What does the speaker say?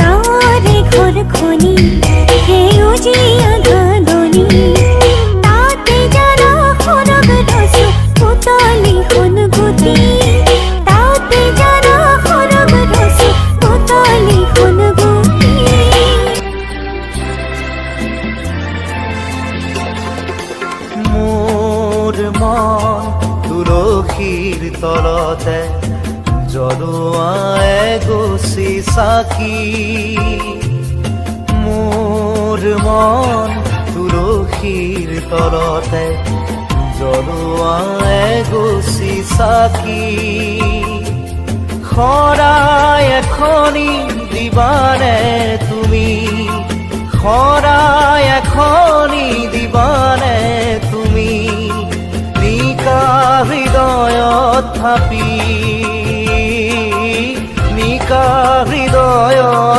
গাঁৱৰে ঘৰ খনি সৰগ ৰচো পুতলি সোণ গুটি তাতে সোণ গুটি মোৰ মন তুলসীৰ তলতে জ্বলোৱা এগছি চাকি মোৰ মন তুলসীৰ তলতে জ্বলোৱা এগছি চাকি শৰাই এখনি দিবানে তুমি শৰাই এখনি দিবানে তুমি, নিকা হৃদয়ত থাপি কৃদয়